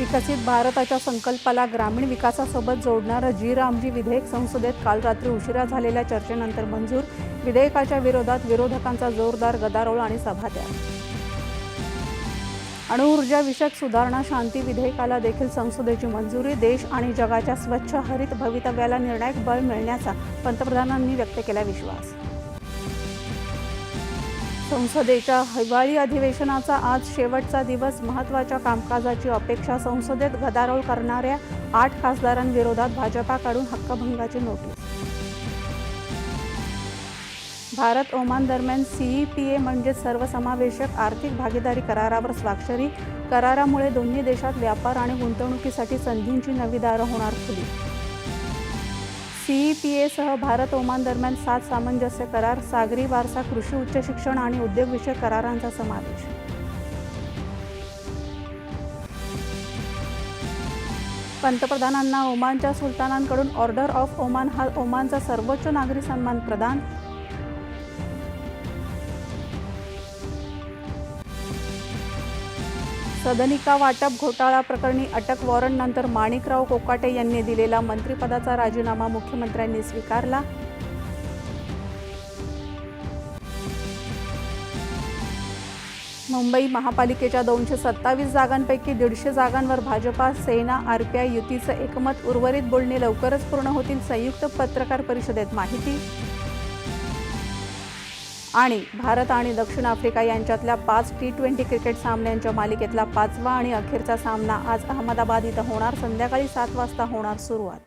विकसित भारताच्या संकल्पाला ग्रामीण विकासासोबत जोडणारं जी रामजी विधेयक संसदेत काल रात्री उशिरा झालेल्या चर्चेनंतर मंजूर. विधेयकाच्या विरोधात विरोधकांचा जोरदार गदारोळ आणि सभात्याग. अणुऊर्जा विषयक सुधारणा शांती विधेयकाला देखील संसदेची मंजुरी. देश आणि जगाच्या स्वच्छ हरित भवितव्याला निर्णायक बळ मिळण्याचा पंतप्रधानांनी व्यक्त केला विश्वास. संसदेच्या हिवाळी अधिवेशनाचा आज शेवटचा दिवस. महत्त्वाच्या कामकाजाची अपेक्षा संसदेत गदारोळ करणाऱ्या आठ खासदारांविरोधात भाजपाकडून हक्कभंगाची नोटीस. भारत ओमान दरम्यान सीईपीए म्हणजे सर्वसमावेशक आर्थिक भागीदारी करारावर स्वाक्षरी. करारामुळे दोन्ही देशात व्यापार आणि गुंतवणुकीसाठी संधींची नवी दारं होणार खुली. सीईपीएसह भारत ओमान दरम्यान सात सामंजस्य करार सागरी वारसा कृषी उच्च शिक्षण आणि उद्योगविषयक करारांचा समावेश. पंतप्रधानांना ओमानच्या सुलतानांकडून ऑर्डर ऑफ ओमान हा ओमानचा सर्वोच्च नागरी सन्मान प्रदान. सदनिका वाटप घोटाळा प्रकरणी अटक वॉरंटनंतर माणिकराव कोकाटे यांनी दिलेला मंत्रिपदाचा राजीनामा मुख्यमंत्र्यांनी स्वीकारला. मुंबई महापालिकेच्या दोनशे सत्तावीस जागांपैकी दीडशे जागांवर भाजपा सेना आरपीआय युतीचं एकमत उर्वरित बोलणी लवकरच पूर्ण होतील संयुक्त पत्रकार परिषदेत माहिती आणि भारत आणि दक्षिण आफ्रिका यांच्यातल्या पाच टी ट्वेंटी क्रिकेट सामन्यांच्या मालिकेतला पाचवा आणि अखेरचा सामना आज अहमदाबाद इथं होणार. संध्याकाळी सात वाजता होणार सुरुवात.